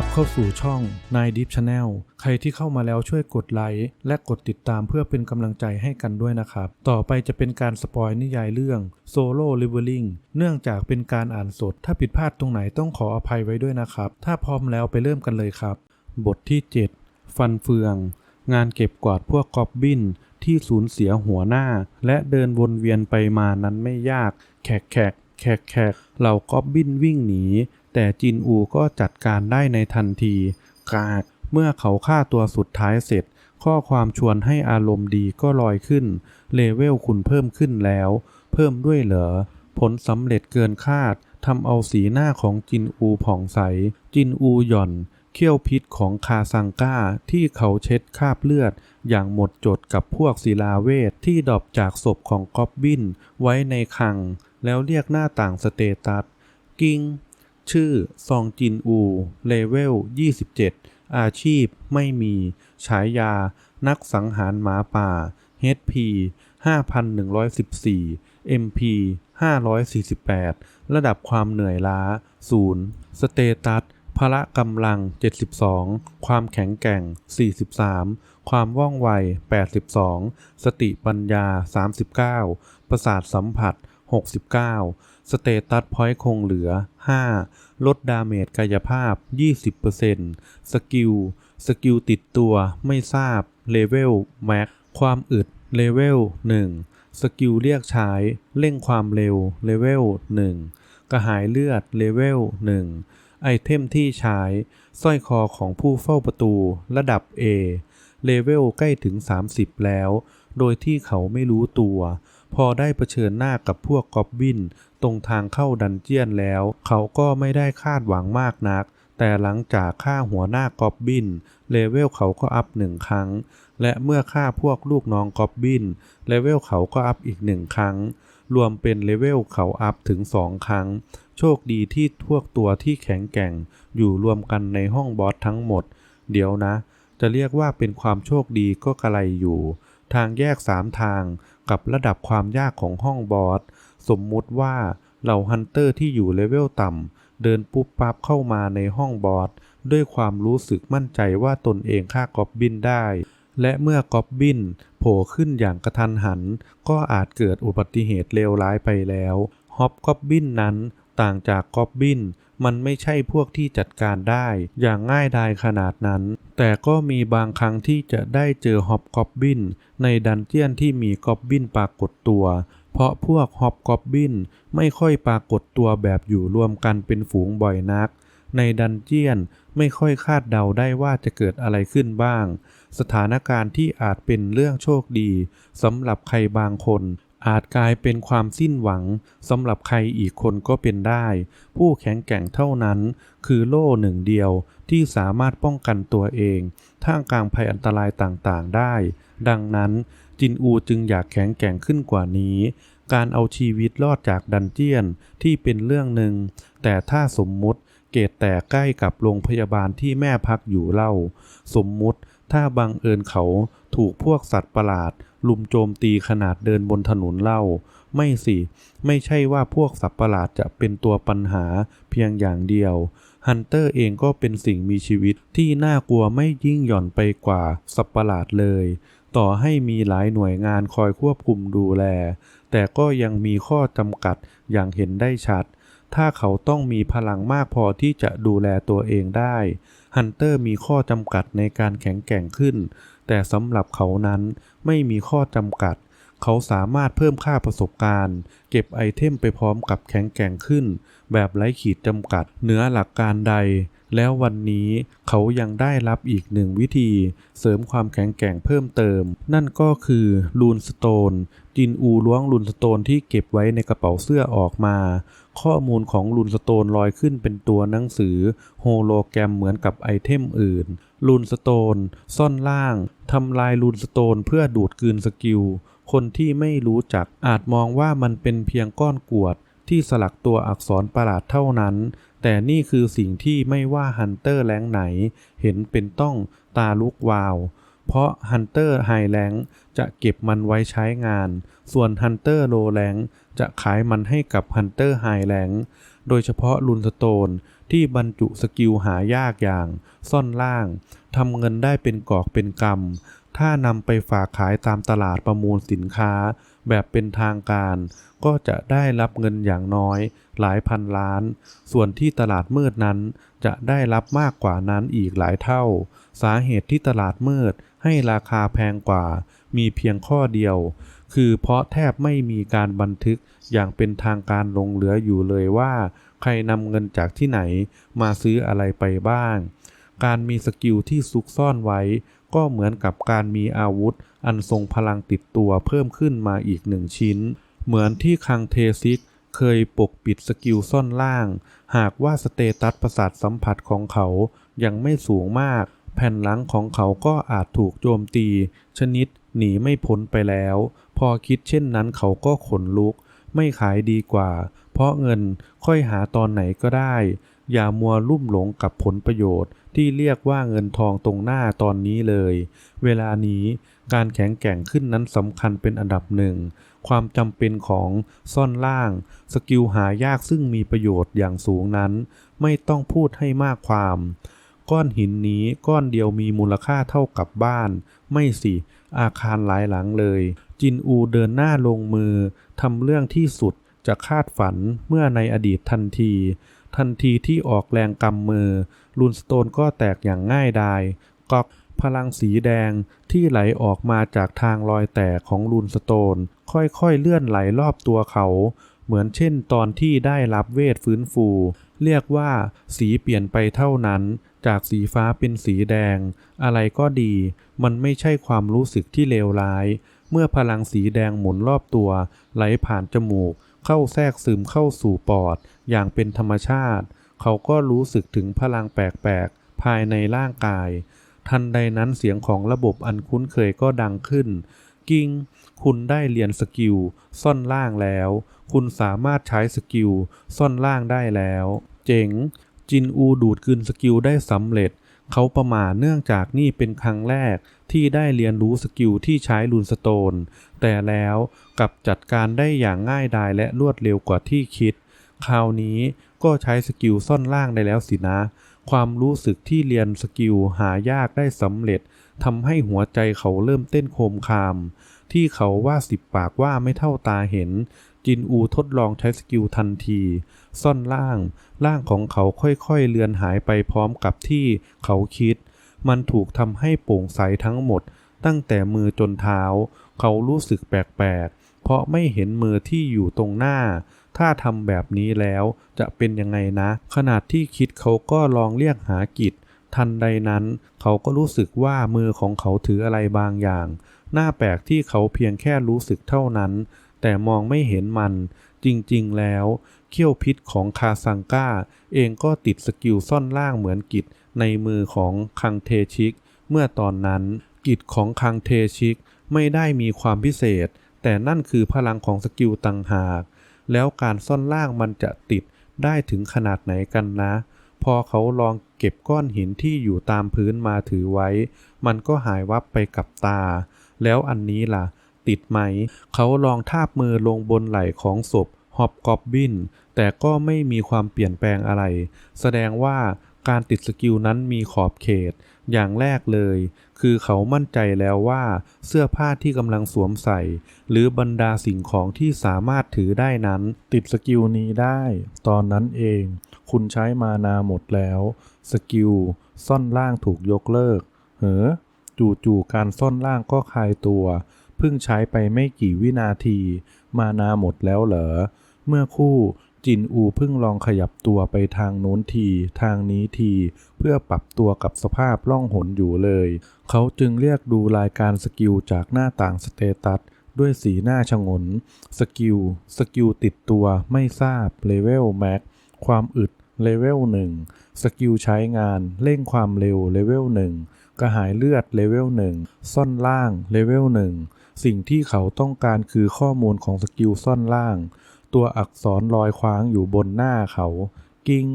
รับเข้าสู่ช่องนายดิฟชาแนลใครที่เข้ามาแล้วช่วยกดไลค์และกดติดตามเพื่อเป็นกำลังใจให้กันด้วยนะครับ ต่อไปจะเป็นการสปอยนิยายเรื่องโซโล่ลิเวอริงเนื่องจากเป็นการอ่านสด ถ้าผิดพลาดตรงไหนต้องขออภัยไว้ด้วยนะครับ ถ้าพร้อมแล้วไปเริ่มกันเลยครับ บทที่ 7 ฟันเฟือง งานเก็บกวาดพวกกอบบินที่สูญเสียหัวหน้า และเดินวนเวียนไปมานั้นไม่ยาก แขกแขกแขกแขกเหล่ากอบบินวิ่งหนี แต่จินอูก็จัดการได้ในทันทีกากเมื่อเขาฆ่าตัวสุดท้ายเสร็จ ข้อความชวนให้อารมณ์ดีก็ลอยขึ้น เลเวลคุณเพิ่มขึ้นแล้ว เพิ่มด้วยเหรอ ผลสำเร็จเกินคาดทำเอาสีหน้าของจินอูผ่องใส จินอูหย่อน เขี้ยวพิษของคาซังก้าที่เขาเช็ดคราบเลือด อย่างหมดจดกับพวกศิลาเวทที่ดอปจากศพของกอบบินไว้ในคัง แล้วเรียกหน้าต่างสเตตัส กิง ชื่อ ซองจินอู เลเวล 27 อาชีพไม่มี ฉายา นักสังหารหมาป่า HP 5,114 MP 548 ระดับความเหนื่อยล้า 0 สเตตัส พละกำลัง 72 ความแข็งแกร่ง 43 ความว่องไว 82 สติปัญญา 39 ประสาทสัมผัส 69 สเตตัสพอยต์คงเหลือ 5 ลดดาเมจกายภาพ 20%สกิล สกิลติดตัวไม่ทราบ เลเวลแม็ก ความอึด เลเวล 1 สกิลเรียกใช้ เร่งความเร็ว เลเวล 1 กระหายเลือด เลเวล 1 ไอเทมที่ใช้ สร้อยคอของผู้เฝ้าประตู ระดับ A เลเวลใกล้ถึง 30 แล้ว โดยที่เขาไม่รู้ตัว พอได้เผชิญหน้ากับพวกกอบบินตรงทางเข้าดันเจียนแล้ว เขาก็ไม่ได้คาดหวังมากนัก แต่หลังจากฆ่าหัวหน้ากอบบินเลเวลเขาก็อัพหนึ่งครั้ง และเมื่อฆ่าพวกลูกน้องกอบบินเลเวลเขาก็อัพอีกหนึ่งครั้ง รวมเป็นเลเวลเขาอัพถึงสองครั้ง โชคดีที่พวกตัวที่แข็งแกร่ง อยู่รวมกันในห้องบอสทั้งหมด เดี๋ยวนะ จะเรียกว่าเป็นความโชคดีก็กระไรอยู่ ทางแยกสามทาง กับระดับความยากของห้องบอสสมมุติว่าเหล่าฮันเตอร์ที่อยู่เลเวลต่ำเดินปุ๊บปั๊บเข้ามาในห้องบอสด้วยความรู้สึกมั่นใจว่าตนเองฆ่ากอบบินได้ และเมื่อกอบบินโผล่ขึ้นอย่างกระทันหัน ก็อาจเกิดอุบัติเหตุเลวร้ายไปแล้วฮอบกอบบินนั้น ต่างจากกอบบิน มันไม่ใช่พวกที่จัดการได้อย่างง่ายดายขนาดนั้น แต่ก็มีบางครั้งที่จะได้เจอฮอบกอบบิน ในดันเจียนที่มีกอบบินปรากฏตัว เพราะพวกฮอบกอบบินไม่ค่อยปรากฏตัวแบบอยู่รวมกันเป็นฝูงบ่อยนัก ในดันเจียนไม่ค่อยคาดเดาได้ว่าจะเกิดอะไรขึ้นบ้าง สถานการณ์ที่อาจเป็นเรื่องโชคดีสำหรับใครบางคน อาจกลายเป็นความสิ้นหวังสำหรับใครอีกคนก็เป็นได้ ผู้แข็งแกร่งเท่านั้น คือโล่หนึ่งเดียวที่สามารถป้องกันตัวเองท่ามกลางภัยอันตรายต่างๆได้ ดังนั้นจินอูจึงอยากแข็งแกร่งขึ้นกว่านี้ การเอาชีวิตรอดจากดันเจียนที่เป็นเรื่องหนึ่ง แต่ถ้าสมมุติเกตแตกใกล้กับโรงพยาบาลที่แม่พักอยู่เล่า สมมุติ ถ้าบังเอิญเขาถูกพวกสัตว์ประหลาด ลุมโจมตีขนาดเดินบนถนนเล่า ไม่สิ ไม่ใช่ว่าพวกสัตว์ประหลาดจะเป็นตัวปัญหาเพียงอย่างเดียว ฮันเตอร์เองก็เป็นสิ่งมีชีวิตที่น่ากลัวไม่ยิ่งหย่อนไปกว่าสัตว์ประหลาดเลย ต่อให้มีหลายหน่วยงานคอยควบคุมดูแล แต่ก็ยังมีข้อจำกัดอย่างเห็นได้ชัด ถ้าเขาต้องมีพลังมากพอที่จะดูแลตัวเองได้ ฮันเตอร์มีข้อจำกัดในการแข็งแกร่งขึ้น แต่สำหรับเขานั้นไม่มีข้อจำกัด เขาสามารถเพิ่มค่าประสบการณ์ เก็บไอเทมไปพร้อมกับแข็งแกร่งขึ้น แบบไร้ขีดจำกัดเหนือหลักการใด แล้ววันนี้เขายังได้รับอีกหนึ่งวิธี เสริมความแข็งแกร่งเพิ่มเติม นั่นก็คือลูนสโตนจินอูล้วงลูนสโตนที่เก็บไว้ในกระเป๋าเสื้อออกมา ข้อมูลของลูนสโตนลอยขึ้นเป็นตัวหนังสือโฮโลแกรมเหมือนกับไอเทมอื่น ลูนสโตน ซ่อนล่าง ทำลายลูนสโตนเพื่อดูดกลืนสกิล คนที่ไม่รู้จักอาจมองว่ามันเป็นเพียงก้อนกรวด ที่สลักตัวอักษรประหลาดเท่านั้น แต่นี่คือสิ่งที่ไม่ว่าฮันเตอร์แรงไหน เห็นเป็นต้องตาลุกวาวเพราะฮันเตอร์ไฮแรงจะเก็บมันไว้ใช้งาน ส่วนฮันเตอร์โลแรง จะขายมันให้กับฮันเตอร์ไฮแลงโดยเฉพาะลุนสโตนที่บรรจุสกิลหายากอย่าง ซ่อนล่างทำเงินได้เป็นกอกเป็นกำถ้านำไปฝากขายตามตลาดประมูลสินค้า แบบเป็นทางการ ก็จะได้รับเงินอย่างน้อย หลายพันล้าน ส่วนที่ตลาดมืดนั้น จะได้รับมากกว่านั้นอีกหลายเท่า สาเหตุที่ตลาดมืดให้ราคาแพงกว่า มีเพียงข้อเดียว คือเพราะแทบไม่มีการบันทึกอย่างเป็นทางการลงเหลืออยู่เลยว่า ใครนำเงินจากที่ไหนมาซื้ออะไรไปบ้าง การมีสกิลที่ซุกซ่อนไว้ ก็เหมือนกับการมีอาวุธ อันทรงพลังติดตัวเพิ่มขึ้นมาอีกหนึ่งชิ้น เหมือนที่คังเทซิกเคยปกปิดสกิลซ่อนล่าง หากว่าสเตตัสประสาทสัมผัสของเขายังไม่สูงมาก แผ่นหลังของเขาก็อาจถูกโจมตี ชนิดหนีไม่พ้นไปแล้ว พอคิดเช่นนั้นเขาก็ขนลุก ไม่ขายดีกว่า เพราะเงินค่อยหาตอนไหนก็ได้ อย่ามัวลุ่มหลงกับผลประโยชน์ ที่เรียกว่าเงินทองตรงหน้าตอนนี้เลย เวลานี้การแข็งแกร่งขึ้นนั้นสำคัญเป็นอันดับหนึ่ง ความจำเป็นของซ่อนล่าง สกิลหายากซึ่งมีประโยชน์อย่างสูงนั้น ไม่ต้องพูดให้มากความ ก้อนหินนี้ก้อนเดียวมีมูลค่าเท่ากับบ้าน ไม่สิ อาคารหลายหลังเลย จินอูเดินหน้าลงมือทำเรื่องที่สุดจะคาดฝันเมื่อในอดีตทันที ทันทีที่ออกแรงกำมือลูนสโตนก็แตกอย่างง่ายดายก๊อกพลังสีแดงที่ไหลออกมาจากทางรอยแตกของลูนสโตน ค่อยๆเลื่อนไหลรอบตัวเขา เหมือนเช่นตอนที่ได้รับเวทฟื้นฟู เรียกว่าสีเปลี่ยนไปเท่านั้น จากสีฟ้าเป็นสีแดง อะไรก็ดี มันไม่ใช่ความรู้สึกที่เลวร้าย เมื่อพลังสีแดงหมุนรอบตัว ไหลผ่านจมูก เข้าแทรกซึมเข้าสู่ปอด อย่างเป็นธรรมชาติ เขาก็รู้สึกถึงพลังแปลกๆ ภายในร่างกาย ทันใดนั้นเสียงของระบบอันคุ้นเคยก็ดังขึ้น กิ้ง คุณได้เรียนสกิลซ่อนล่างแล้ว คุณสามารถใช้สกิลซ่อนล่างได้แล้ว เจ๋ง จินอูดูดกลืนสกิลได้สำเร็จ เขาประมาทเนื่องจากนี่เป็นครั้งแรกที่ได้เรียนรู้สกิลที่ใช้ลูนสโตน แต่แล้วกลับจัดการได้อย่างง่ายดายและรวดเร็วกว่าที่คิด คราวนี้ก็ใช้สกิลซ่อนล่างได้แล้วสินะ ความรู้สึกที่เรียนสกิลหายากได้สำเร็จทำให้หัวใจเขาเริ่มเต้นโคมคาม ที่เขาว่าสิบปากว่าไม่เท่าตาเห็น จินอูทดลองใช้สกิลทันที ซ่อนล่างร่างของเขาค่อยๆเลือนหายไปพร้อมกับที่เขาคิด มันถูกทำให้โปร่งใสทั้งหมด ตั้งแต่มือจนเท้า เขารู้สึกแปลกๆ เพราะไม่เห็นมือที่อยู่ตรงหน้า ถ้าทำแบบนี้แล้วจะเป็นยังไงนะ ขนาดที่คิดเขาก็ลองเรียกหากิจ ทันใดนั้น เขาก็รู้สึกว่ามือของเขาถืออะไรบางอย่าง หน้าแปลกที่เขาเพียงแค่รู้สึกเท่านั้น แต่มองไม่เห็นมัน จริงๆ แล้ว เขี้ยวพิษของคาซังก้า เองก็ติดสกิลซ่อนล่างเหมือนกิจในมือของคังเทชิก เมื่อตอนนั้นกิจของคังเทชิกไม่ได้มีความพิเศษ แต่นั่นคือพลังของสกิลต่างหาก แล้วการซ่อนล่างมันจะติดได้ถึงขนาดไหนกันนะ พอเขาลองเก็บก้อนหินที่อยู่ตามพื้นมาถือไว้ มันก็หายวับไปกับตา แล้วอันนี้ล่ะ ติดไหม เขาลองทาบมือลงบนไหล่ของศพฮอบกอบบิน แต่ก็ไม่มีความเปลี่ยนแปลงอะไร แสดงว่าการติดสกิลนั้นมีขอบเขต อย่างแรกเลย คือเขามั่นใจแล้วว่าเสื้อผ้าที่กำลังสวมใส่ หรือบรรดาสิ่งของที่สามารถถือได้นั้น ติดสกิลนี้ได้ ตอนนั้นเอง คุณใช้มานาหมดแล้ว สกิล ซ่อนล่างถูกยกเลิกเฮ้อจู่ๆการซ่อนล่างก็คลายตัว เพิ่งใช้ไปไม่กี่วินาที มานาหมดแล้วเหรอ เมื่อคู่จินอูเพิ่งลองขยับตัวไปทางโน้นที ทางนี้ที เพื่อปรับตัวกับสภาพล่องหนอยู่เลย เขาจึงเรียกดูรายการสกิลจากหน้าต่างสเตตัสด้วยสีหน้าชงน สกิล สกิลติดตัวไม่ทราบ เลเวลแม็ก ความอึด เลเวลหนึ่ง สกิลใช้งาน เร่งความเร็ว เลเวลหนึ่ง กระหายเลือด เลเวลหนึ่ง ซ่อนล่าง เลเวลหนึ่ง สิ่งที่เขาต้องการคือข้อมูลของสกิลซ่อนล่าง ตัวอักษรลอยคว้างอยู่บนหน้าเขา กิ้ง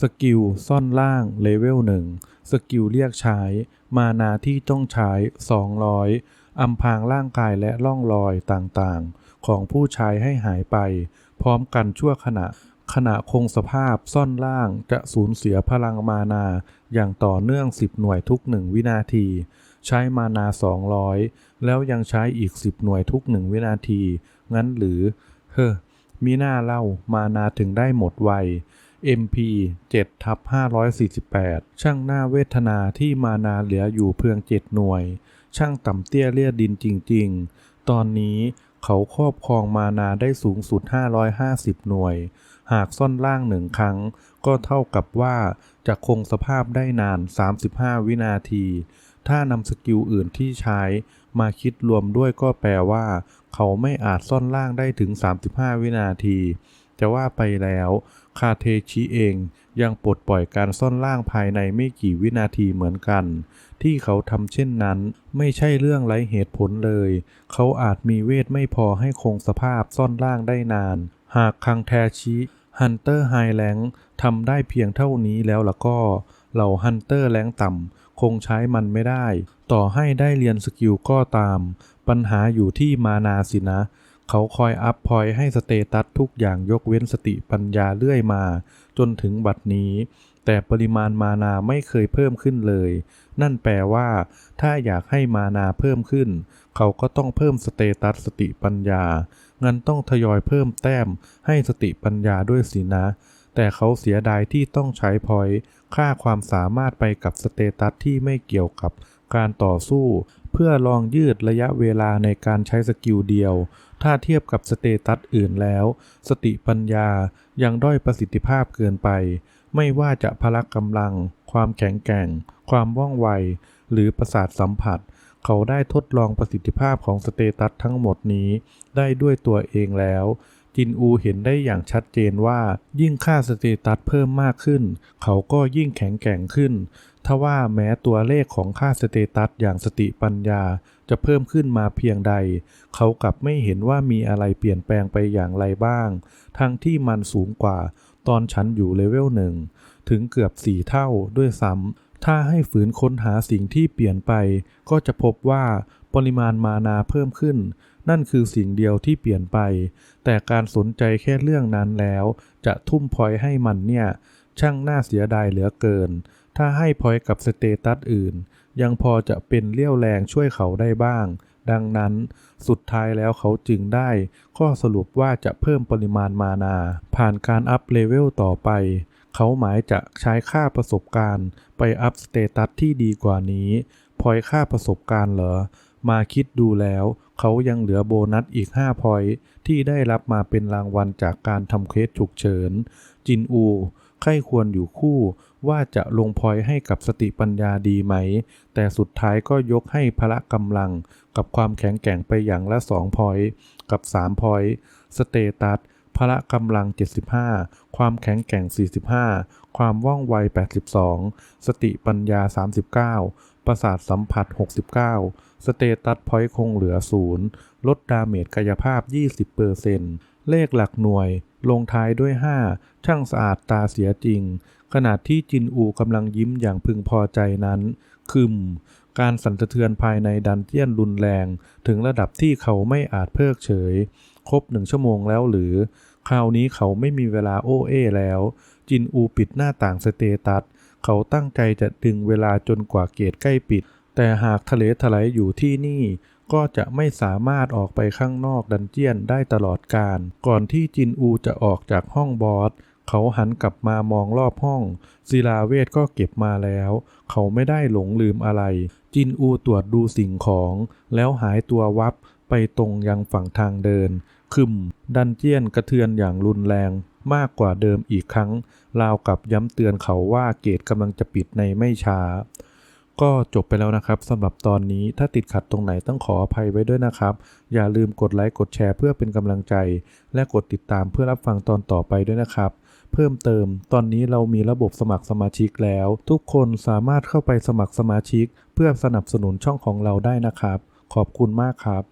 สกิลซ่อนล่างเลเวลหนึ่งสกิลเรียกใช้ มานาที่ต้องใช้ 200อำพางร่างกายและร่องรอยต่างๆ ของผู้ใชายให้หายไป พร้อมกันชั่วขณะขณะคงสภาพซ่อนล่างจะสูญเสียพลังมานา อย่างต่อเนื่อง 10 หน่วยทุก 1 วินาที ใช้มานา 200 แล้วยังใช้อีก 10 หน่วยทุก 1 วินาที งั้นหรือ เฮ้อมีหน้าเล่ามานาถึงได้หมดไว MP 7ทับ548 ช่างหน้าเวทนาที่มานาเหลืออยู่เพียง 7 หน่วย ช่างต่ำเตี้ยเลียดินจริง ๆ ตอนนี้เขาครอบครองมานาได้สูงสุด 550 หน่วย หากซ่อนล่างหนึ่งครั้ง ก็เท่ากับว่าจะคงสภาพได้นาน 35 วินาที ถ้านำสกิลอื่นที่ใช้มาคิดรวมด้วยก็แปลว่า เขาไม่อาจซ่อนล่างได้ถึง 35 วินาทีจะว่าไปแล้วคาเทชิเองยังปลดปล่อยการซ่อนล่างภายในไม่กี่วินาทีเหมือนกัน ที่เขาทำเช่นนั้น ไม่ใช่เรื่องไร้เหตุผลเลย เขาอาจมีเวทไม่พอให้คงสภาพซ่อนล่างได้นาน หากคังแทชิฮันเตอร์ไฮแลงทำได้เพียงเท่านี้แล้วล่ะก็ เหล่าฮันเตอร์แรงต่ำ คงใช้มันไม่ได้ ต่อให้ได้เรียนสกิลก็ตาม ปัญหาอยู่ที่มานาสินะ เขาคอยอัพพอยให้สเตตัสทุกอย่างยกเว้นสติปัญญาเรื่อยมา จนถึงบัดนี้ แต่ปริมาณมานาไม่เคยเพิ่มขึ้นเลย นั่นแปลว่า ถ้าอยากให้มานาเพิ่มขึ้น เขาก็ต้องเพิ่มสเตตัสสติปัญญางั้นต้องทยอยเพิ่มแต้มให้สติปัญญาด้วยสินะ แต่เขาเสียดายที่ต้องใช้พอยต์ค่าความสามารถไปกับสเตตัสที่ไม่เกี่ยวกับการต่อสู้ เพื่อลองยืดระยะเวลาในการใช้สกิลเดียว ถ้าเทียบกับสเตตัสอื่นแล้ว สติปัญญายังด้อยประสิทธิภาพเกินไป ไม่ว่าจะพละกำลัง ความแข็งแกร่ง ความว่องไว หรือประสาทสัมผัส เขาได้ทดลองประสิทธิภาพของสเตตัสทั้งหมดนี้ ได้ด้วยตัวเองแล้ว จินอูเห็นได้อย่างชัดเจนว่า ยิ่งค่าสเตตัสเพิ่มมากขึ้น เขาก็ยิ่งแข็งแกร่งขึ้นทว่าแม้ตัวเลขของค่าสเตตัสอย่างสติปัญญา จะเพิ่มขึ้นมาเพียงใด เขากลับไม่เห็นว่ามีอะไรเปลี่ยนแปลงไปอย่างไรบ้าง ทั้งที่มันสูงกว่า ตอนฉันอยู่เลเวลหนึ่งถึงเกือบสี่เท่าด้วยซ้ำถ้าให้ฝืนค้นหาสิ่งที่เปลี่ยนไป ก็จะพบว่าปริมาณมานาเพิ่มขึ้น นั่นคือสิ่งเดียวที่เปลี่ยนไป แต่การสนใจแค่เรื่องนั้นแล้ว จะทุ่มพอยให้มันเนี่ย ช่างน่าเสียดายเหลือเกิน ถ้าให้พอยกับสเตตัสอื่น ยังพอจะเป็นเลี้ยวแรงช่วยเขาได้บ้าง ดังนั้นสุดท้ายแล้วเขาจึงได้ ข้อสรุปว่าจะเพิ่มปริมาณมานา ผ่านการอัพเลเวลต่อไปเขาหมายจะใช้ค่าประสบการณ์ไปอัพสเตตัสที่ดีกว่านี้ พอยค่าประสบการณ์เหรอ มาคิดดูแล้ว เขายังเหลือโบนัสอีก5พอยต์ที่ได้รับมาเป็นรางวัลจากการทำเคสฉุกเฉิน จินอูใครควรอยู่คู่ว่าจะลงพอยให้กับสติปัญญาดีไหม แต่สุดท้ายก็ยกให้พละกำลัง กับความแข็งแกร่งไปอย่างละ2พอยกับ3พอยสเตตัสพละกำลัง 75 ความแข็งแกร่ง 45 ความว่องไว 82 สติปัญญา 39 ประสาทสัมผัส 69 สเตตัสพอยต์คงเหลือ0ลดดาเมจกายภาพ 20%เลขหลักหน่วย ลงท้ายด้วย 5 ช่างสะอาดตาเสียจริง ขณะที่จินอูกำลังยิ้มอย่างพึงพอใจนั้น คึม การสั่นสะเทือนภายในดันเจียนรุนแรง ถึงระดับที่เขาไม่อาจเพิกเฉย ครบหนึ่งชั่วโมงแล้วหรือ คราวนี้เขาไม่มีเวลาโอ้เอแล้ว จินอูปิดหน้าต่างสเตตัส เขาตั้งใจจะดึงเวลาจนกว่าเกตใกล้ปิด แต่หากทะเลถลายอยู่ที่นี่ก็จะไม่สามารถออกไปข้างนอกดันเจียนได้ตลอดการ ก่อนที่จินอูจะออกจากห้องบอส เขาหันกลับมามองรอบห้อง ศิลาเวทก็เก็บมาแล้ว เขาไม่ได้หลงลืมอะไร จินอูตรวจดูสิ่งของ แล้วหายตัววับไปตรงยังฝั่งทางเดิน คึม ดันเจียนกระเทือนอย่างรุนแรงมากกว่าเดิมอีกครั้ง ราวกับย้ำเตือนเขาว่าเกตกำลังจะปิดในไม่ช้า ก็จบไปแล้วนะครับสำหรับตอนนี้ถ้าติดขัดตรงไหนต้องขออภัยไว้ด้วยนะครับ อย่าลืมกดไลค์กดแชร์เพื่อเป็นกำลังใจ และกดติดตามเพื่อรับฟังตอนต่อไปด้วยนะครับ เพิ่มเติม ตอนนี้เรามีระบบสมัครสมาชิกแล้ว ทุกคนสามารถเข้าไปสมัครสมาชิก เพื่อสนับสนุนช่องของเราได้นะครับ ขอบคุณมากครับ